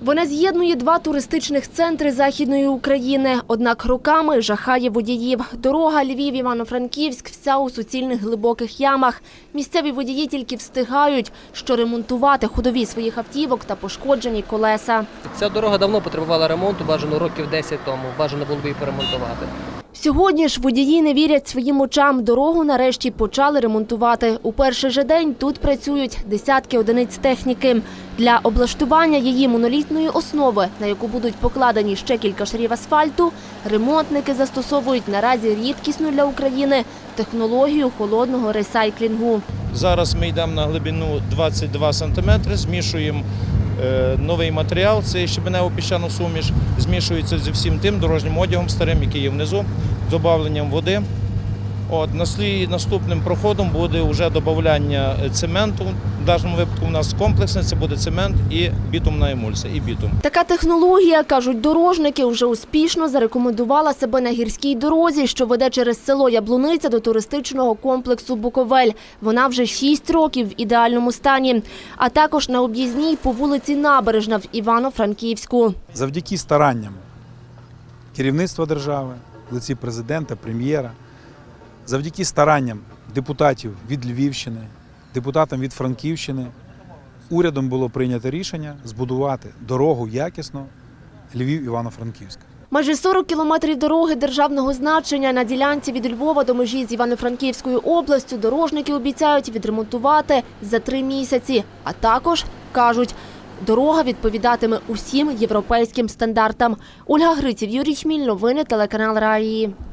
Вона з'єднує два туристичних центри Західної України. Однак роками жахає водіїв. Дорога Львів-Івано-Франківськ вся у суцільних глибоких ямах. Місцеві водії тільки встигають, що ремонтувати ходові своїх автівок та пошкоджені колеса. Ця дорога давно потребувала ремонту, бажано років 10 тому. Бажано було б її перемонтувати. Сьогодні ж водії не вірять своїм очам. Дорогу нарешті почали ремонтувати. У перший же день тут працюють десятки одиниць техніки. Для облаштування її монолітної основи, на яку будуть покладені ще кілька шарів асфальту, ремонтники застосовують наразі рідкісну для України технологію холодного ресайклінгу. Зараз ми йдемо на глибину 22 см, змішуємо новий матеріал, це щебенево піщану суміш, змішується зі всім тим дорожнім одягом старим, який є внизу, з додавленням води. От, наступним проходом буде вже додавання цементу. В даному випадку у нас комплексне, це буде цемент і бітумна емульсія, і бітум. Така технологія, кажуть дорожники, вже успішно зарекомендувала себе на гірській дорозі, що веде через село Яблуниця до туристичного комплексу Буковель. Вона вже 6 років в ідеальному стані. А також на об'їзній по вулиці Набережна в Івано-Франківську. завдяки старанням керівництва держави, в лиці президента, прем'єра, завдяки старанням депутатів від Львівщини, депутатам від Франківщини, урядом було прийнято рішення збудувати дорогу якісно Львів-Івано-Франківськ. Майже 40 кілометрів дороги державного значення на ділянці від Львова до межі з Івано-Франківською областю дорожники обіцяють відремонтувати за три місяці. А також кажуть, дорога відповідатиме усім європейським стандартам. Ольга Гриців, Юрій Хміль, новини телеканал Раї.